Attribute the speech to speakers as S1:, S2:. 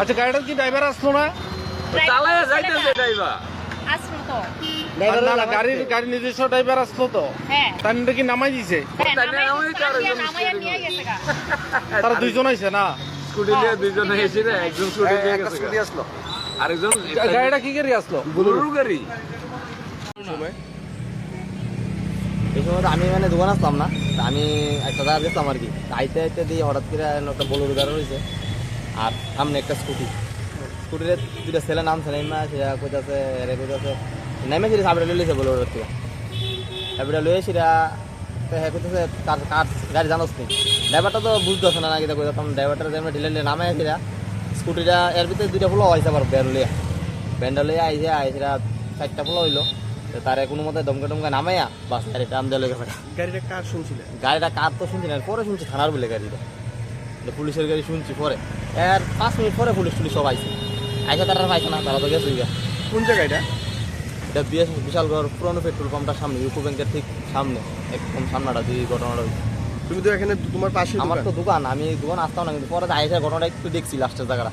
S1: আচ্ছা গাড়িটার কি ড্রাইভার আসলো না?
S2: চালায় যাইতেছে ড্রাইভার।
S1: গাড়ির গাড়ির নিজস্ব ড্রাইভার আসলো তো।
S3: হ্যাঁ।
S1: তার কি নামাই দিছে?
S3: হ্যাঁ।
S1: তারা দুইজন আইছে না?
S2: স্কুটি নিয়ে দুইজন রে একজন স্কুটি
S4: হ্যাঁ,
S2: নিয়ে গেছে।
S4: আসলো।
S2: আরেকজন
S1: গাড়িটা কি গাড়ি আসলো?
S2: গরুর গাড়ি।
S4: তো আমি মানে দোকান আসতাম না আমি একটা জায়গা গেছিলাম আর কি। আইতে আইতে দিয়ে হঠাৎ করে একটা বলুর গাড়ি রয়েছে আর সামনে একটা স্কুটি। স্কুটিতে দুটা ছেলে নামছে নেমা সে কইতাছে, এরে কইতাছে নেমে সেটা সাবড়ে লইছে বলুর থেকে। সাবড়ে লইয়ে সেটা হ্যাঁ কইতাছে, কার কার গাড়ি জানোস নি? ড্রাইভারটা তো বুঝতেছে না নাকি কইতাম ড্রাইভারটা যেমন ঢিলে নামে সেটা, স্কুটিটা এর ভিতরে দুইটা ফুলো হয়েছে আবার ব্যান্ড লিয়া ব্যান্ড লিয়া আইসে চারটা ফুলো হইল। তারে কোনো মতে দমকে টমকে নামাইয়া বাস গাড়িটা আম দিয়ে লেগে ফেটা
S5: গাড়িটা কার শুনছিলেন?
S4: গাড়িটা কার তো শুনছি না পরে শুনছি থানার বলে গাড়িটা। পুলিশের গাড়ি শুনছি পরে। এর পাঁচ মিনিট পরে পুলিশ টুলিশ সব আইছে। আইসা তারা পাইছে না তারা তো গেছে
S5: কোন জায়গাটা
S4: এটা? বিএস বিশালগড় পুরনো পেট্রোল পাম্পটার সামনে ইউকো ব্যাংকের ঠিক সামনে। একদম সামনাটা দিয়ে ঘটনাটা হইছে।
S5: তুমি তো এখানে তোমার পাশে
S4: আমার তো দোকান আমি দোকান আসতাম না কিন্তু পরে আইসা ঘটনাটা একটু দেখছি লাস্টের জায়গাটা।